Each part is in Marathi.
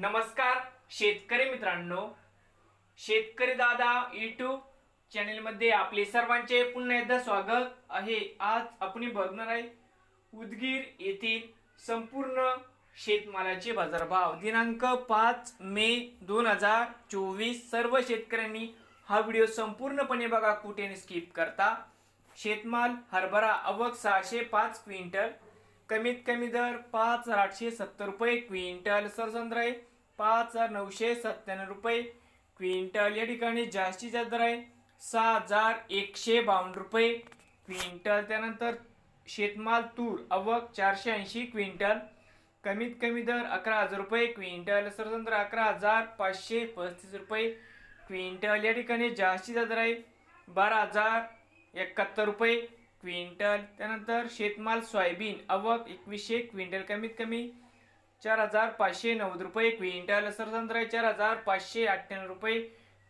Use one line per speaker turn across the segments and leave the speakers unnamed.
नमस्कार शेतकरी मित्रांनो. शेतकरी दादा युट्यूब चॅनेलमध्ये आपले सर्वांचे पुन्हा एकदा स्वागत आहे. आज आपण बघणार आहे उदगीर येथील संपूर्ण शेतमालाचे बाजारभाव. दिनांक पाच मे दोन हजार चोवीस. सर्व शेतकऱ्यांनी हा व्हिडिओ संपूर्णपणे बघा कुठे स्किप करता. शेतमाल हरभरा अवक सहाशे पाच क्विंटल. कमीत कमी दर पाच हजार आठशे सत्तर रुपये क्विंटल सरसंद्र आहे. पाच हजार नऊशे सत्त्याण्णव रुपये क्विंटल या ठिकाणी जास्तीत जास्त दर आहे. सहा हजार एकशे बावन्न रुपये क्विंटल त्यानंतर शेतमाल तूर अवक चारशे ऐंशी क्विंटल कमीत कमी दर अकरा हजार रुपये क्विंटल सरसंद्र अकरा हजार पाचशे पस्तीस रुपये क्विंटल या ठिकाणी जास्तीत जास्त दर आहे. बारा हजार एकाहत्तर रुपये क्विंटल त्यानंतर शेतमाल सोयाबीन अवक एकवीसशे क्विंटल कमीत कमी चार हजार पाचशे नव्वद रुपये क्विंटल सरसंत्र आहे चार हजार पाचशे अठ्ठ्याण्णव रुपये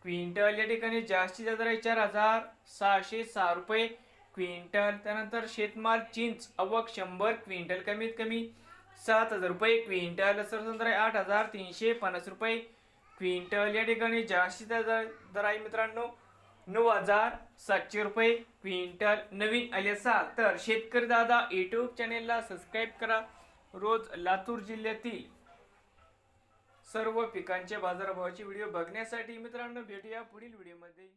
क्विंटल या ठिकाणी जास्तीत जास्त आहे चार हजार सहाशे सहा रुपये क्विंटल त्यानंतर शेतमाल चिंच अवक शंभर क्विंटल कमीत कमी सात हजार रुपये क्विंटल सरसंत्र आहे आठ हजार तीनशे पन्नास रुपये क्विंटल या ठिकाणी जास्तीत जास्त दर आहे मित्रांनो नऊ हजार सातशे रुपये. क्विंटल नवीन आले असाल तर शेतकरी दादा यूट्यूब चॅनेलला सबस्क्राईब करा. रोज लातूर जिल्ह्यातील सर्व पिकांच्या बाजारभावाचे व्हिडिओ बघण्यासाठी मित्रांनो भेटूया पुढील व्हिडिओमध्ये.